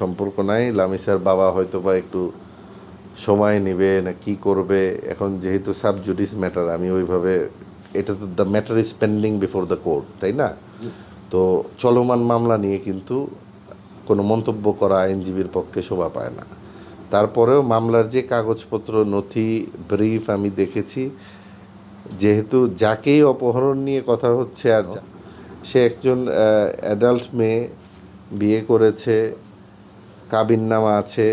সম্পর্ক নাই। লামিসার বাবা হয়তো বা একটু সময় নেবে না কি করবে। এখন যেহেতু সাব জুডিস ম্যাটার আমি ওইভাবে এটা তো the matter is pending before the court তাই না? তো চলমান মামলা নিয়ে কিন্তু কোনো মন্তব্য করা আইনজীবীর পক্ষে শোভা পায় না। তারপরেও মামলার যে কাগজপত্র নথি ব্রিফ আমি দেখেছি যেহেতু যাকেই অপহরণ নিয়ে কথা হচ্ছে আর সে একজন অ্যাডাল্ট মেয়ে বিয়ে করেছে কাবিননামা আছে,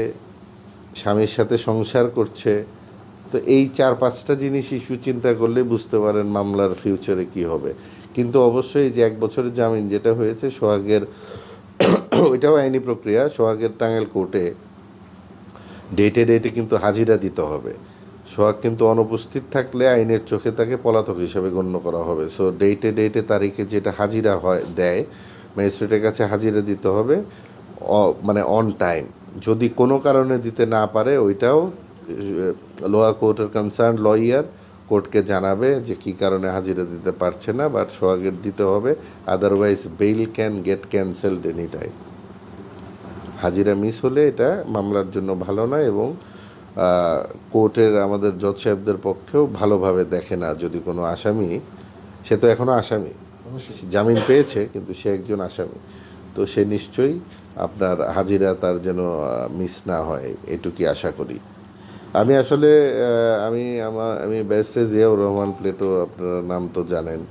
স্বামীর সাথে সংসার করছে, তো এই চার পাঁচটা জিনিস ইস্যু চিন্তা করলে বুঝতে পারেন মামলার ফিউচারে কি হবে। কিন্তু অবশ্যই যে এক বছরের জামিন যেটা হয়েছে সোহাগের, ওইটাও আইনি প্রক্রিয়া, সোহাগের টাঙ্গাইল কোর্টে ডেটে ডেটে কিন্তু হাজিরা দিতে হবে। সোহাগ কিন্তু অনুপস্থিত থাকলে আইনের চোখে তাকে পলাতক হিসেবে গণ্য করা হবে। সো ডেটে ডেটে তারিখে যেটা হাজিরা হয়, দেয় ম্যাজিস্ট্রেটের কাছে হাজিরা দিতে হবে। মানে অন টাইম যদি কোনো কারণে দিতে না পারে ওইটাও লোয়া কোর্টের কনসার্ন লয়ার কোর্টকে জানাবে যে কী কারণে হাজিরা দিতে পারছে না বাট সোহাগের দিতে হবে। Otherwise bail can get cancelled any time হাজিরা মিস হলে এটা মামলার জন্য ভালো না এবং কোর্টের আমাদের জজ সাহেবদের পক্ষেও ভালোভাবে দেখে না যদি কোনো আসামি। সে তো এখনও আসামি। জামিন পেয়েছে কিন্তু সে একজন আসামি। তো সে নিশ্চয়ই আপনার হাজিরা তার যেন মিস না হয়, এটুকুই আশা করি। আমি আসলে আমি আমার আমি ব্যারিস্টার জিয়াউর রহমান প্লেটো, আপনার নাম তো জানেন।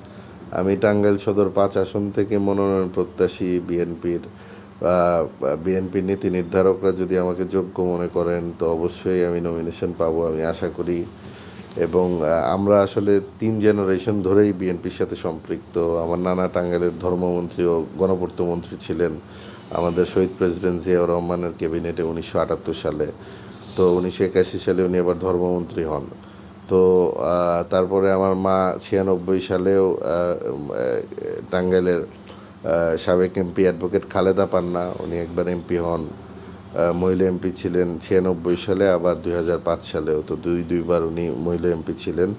আমি টাঙ্গাইল সদর পাঁচ আসন থেকে মনোনয়ন প্রত্যাশী বিএনপির বিএনপির নীতি নির্ধারকরা যদি আমাকে যোগ্য মনে করেন, তো অবশ্যই আমি নমিনেশন পাবো, আমি আশা করি। এবং আমরা আসলে তিন জেনারেশন ধরেই বিএনপির সাথে সম্পৃক্ত। আমার নানা টাঙ্গাইলের ধর্মমন্ত্রী ও গণপূর্ত মন্ত্রী ছিলেন। আমাদের শহীদ প্রেসিডেন্ট জিয়াউর রহমানের ক্যাবিনেটে উনিশশো আটাত্তর সালে। তো উনিশশো একাশি সালে উনি আবার ধর্মমন্ত্রী হন। তো তারপরে আমার মা ছিয়ানব্বই সালেও টাঙ্গাইলের সাবেক এমপি অ্যাডভোকেট খালেদা পান্না, উনি একবার এমপি হন। মহিলা এমপি ছিলেন ছিয়ানব্বই সালে, আবার দুই হাজার পাঁচ সালেও। তো দুই, দুইবার উনি মহিলা এমপি ছিলেন।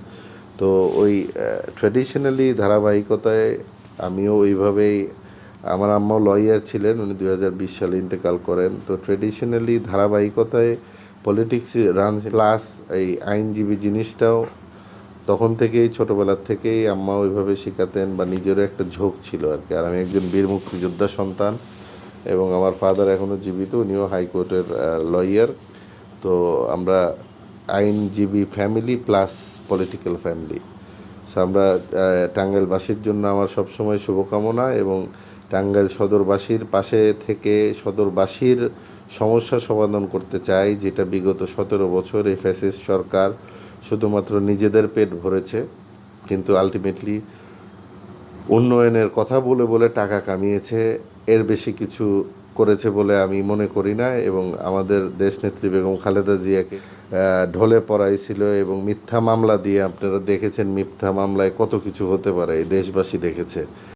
তো ওই ট্র্যাডিশনালি ধারাবাহিকতায় আমিও ওইভাবেই, আমার আম্মাও লয়ার ছিলেন, উনি দুই হাজার বিশ সালে ইন্তেকাল করেন। তো ট্র্যাডিশনালি ধারাবাহিকতায় পলিটিক্স রান প্লাস এই আইনজীবী জিনিসটাও তখন থেকেই, ছোটোবেলার থেকেই আম্মা ওইভাবে শেখাতেন বা নিজেরও একটা ঝোঁক ছিল আর কি। আর আমি একজন বীর মুক্তিযোদ্ধা সন্তান। এবং আমার ফাদার এখনও জীবিত, উনিও হাইকোর্টের লয়ার তো আমরা আইনজীবী family plus political family so আমরা টাঙ্গাইলবাসীর জন্য আমার সবসময় শুভকামনা এবং টাঙ্গাইল সদরবাসীর পাশে থেকে সদরবাসীর সমস্যা সমাধান করতে চাই, যেটা বিগত সতেরো বছর এই ফ্যাসিস্ট সরকার শুধুমাত্র নিজেদের পেট ভরেছে। কিন্তু আলটিমেটলি উন্নয়নের কথা বলে বলে টাকা কামিয়েছে। এর বেশি কিছু করেছে বলে আমি মনে করি না এবং আমাদের দেশনেত্রী বেগম খালেদা জিয়াকে ঢলে পড়াইছিল এবং মিথ্যা মামলা দিয়ে আপনারা দেখেছেন মিথ্যা মামলায় কত কিছু হতে পারে দেশবাসী দেখেছে।